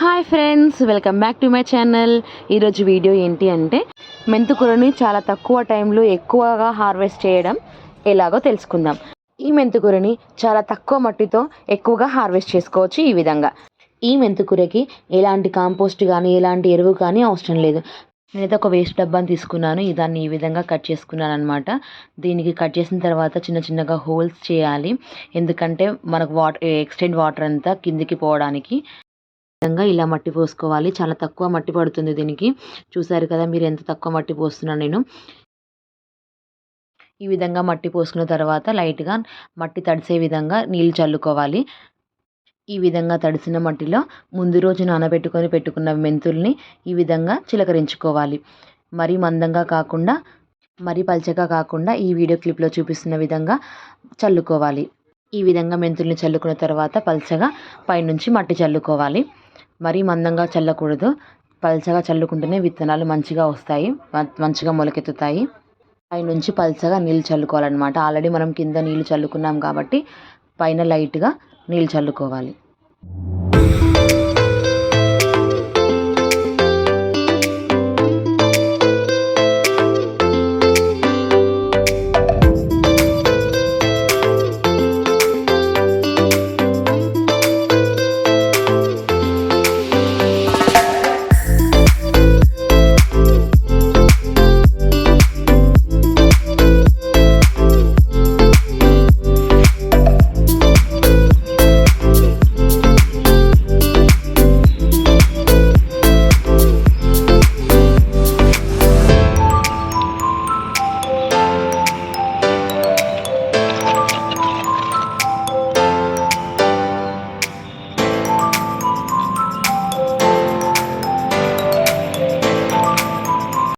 Hi friends welcome back to my channel. ఈరోజు video ఏంటి అంటే మెంతుకూరని చాలా తక్కువ టైంలో ఎక్కువగా హార్వెస్ట్ చేయడం. ఎలాగో తెలుసుకుందాం. ఈ మెంతుకూరని చాలా తక్కువ మట్టితో ఎక్కువగా హార్వెస్ట్ చేసుకోవచ్చు ఈ విధంగా. ఈ మెంతుకూరకి ఎలాంటి కాంపోస్ట్ కానీ ఎలాంటి ఎరువు కానీ అవసరం లేదు. నేనైతే ఒక వేస్ట్ డబ్బాని తీసుకున్నాను. దాన్ని ఈ విధంగా కట్ చేసుకున్నాను అనమాట దీనికి కట్ చేసిన తర్వాత చిన్న చిన్నగా హోల్స్ చేయాలి. ఎందుకంటే మనకు వాటర్ ఎక్స్టెండ్ వాటర్ అంతా కిందికి పోవడానికి విధంగా ఇలా మట్టి పోసుకోవాలి. చాలా తక్కువ మట్టి పడుతుంది దీనికి. చూసారు కదా మీరు ఎంత తక్కువ మట్టి పోస్తున్నాను నేను. ఈ విధంగా మట్టి పోసుకున్న తర్వాత లైట్గా మట్టి తడిసే విధంగా నీళ్ళు చల్లుకోవాలి. ఈ విధంగా తడిసిన మట్టిలో ముందు రోజు నానబెట్టుకొని పెట్టుకున్న మెంతుల్ని ఈ విధంగా చిలకరించుకోవాలి. మరీ మందంగా కాకుండా మరీ పల్చగా కాకుండా ఈ వీడియో క్లిప్లో చూపిస్తున్న విధంగా చల్లుకోవాలి. ఈ విధంగా మెంతుల్ని చల్లుకున్న తర్వాత పల్చగా పైనుంచి మట్టి చల్లుకోవాలి. మరీ మందంగా చల్లకూడదు. పల్చగా చల్లుకుంటేనే విత్తనాలు మంచిగా వస్తాయి. మ- మంచిగా మొలకెత్తుతాయి. పైనుంచి పల్చగా నీళ్ళు చల్లుకోవాలన్నమాట. ఆల్రెడీ మనం కింద నీళ్ళు చల్లుకున్నాం కాబట్టి పైన లైట్గా నీళ్ళు చల్లుకోవాలి.